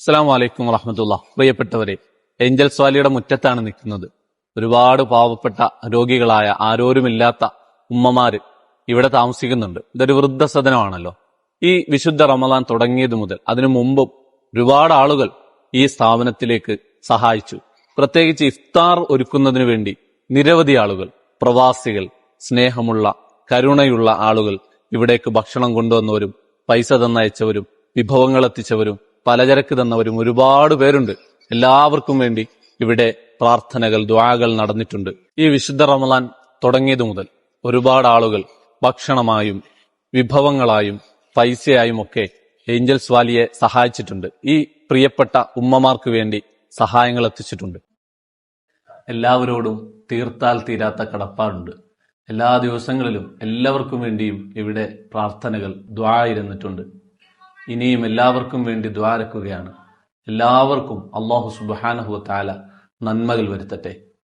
അസ്സാം വലൈക്കും വറഹമത്തുള്ള. പ്രിയപ്പെട്ടവരെ ഏഞ്ചൽസ് സ്വാലിയുടെ മുറ്റത്താണ് നിൽക്കുന്നത്. ഒരുപാട് പാവപ്പെട്ട രോഗികളായ ആരോരുമില്ലാത്ത ഉമ്മമാര് ഇവിടെ താമസിക്കുന്നുണ്ട്. ഇതൊരു വൃദ്ധസദനമാണല്ലോ ഈ വിശുദ്ധ റമദാൻ തുടങ്ങിയത് മുതൽ അതിനു മുമ്പും ഒരുപാട് ആളുകൾ ഈ സ്ഥാപനത്തിലേക്ക് സഹായിച്ചു. പ്രത്യേകിച്ച് ഇഫ്താർ ഒരുക്കുന്നതിന് വേണ്ടി നിരവധി ആളുകൾ പ്രവാസികൾ സ്നേഹമുള്ള കരുണയുള്ള ആളുകൾ ഇവിടേക്ക് ഭക്ഷണം കൊണ്ടുവന്നവരും പൈസ തന്നയച്ചവരും വിഭവങ്ങൾ എത്തിച്ചവരും പലചരക്ക് തന്നവരും ഒരുപാട് പേരുണ്ട്. എല്ലാവർക്കും വേണ്ടി ഇവിടെ പ്രാർത്ഥനകൾ ദ്വാകൾ നടന്നിട്ടുണ്ട്. ഈ വിശുദ്ധ റമലാൻ തുടങ്ങിയതു മുതൽ ഒരുപാട് ആളുകൾ ഭക്ഷണമായും വിഭവങ്ങളായും പൈസയായും ഒക്കെ ഏഞ്ചൽസ് വാലിയെ സഹായിച്ചിട്ടുണ്ട്. ഈ പ്രിയപ്പെട്ട ഉമ്മമാർക്ക് വേണ്ടി സഹായങ്ങൾ എത്തിച്ചിട്ടുണ്ട്. എല്ലാവരോടും തീർത്താൽ തീരാത്ത കടപ്പാടുണ്ട്. എല്ലാ ദിവസങ്ങളിലും എല്ലാവർക്കും വേണ്ടിയും ഇവിടെ പ്രാർത്ഥനകൾ ദ്വായിരുന്നിട്ടുണ്ട് ഇനിയും എല്ലാവർക്കും വേണ്ടി ദ്വാരക്കുകയാണ്. എല്ലാവർക്കും അള്ളാഹു സുബാനഹു താല നന്മകൾ വരുത്തട്ടെ.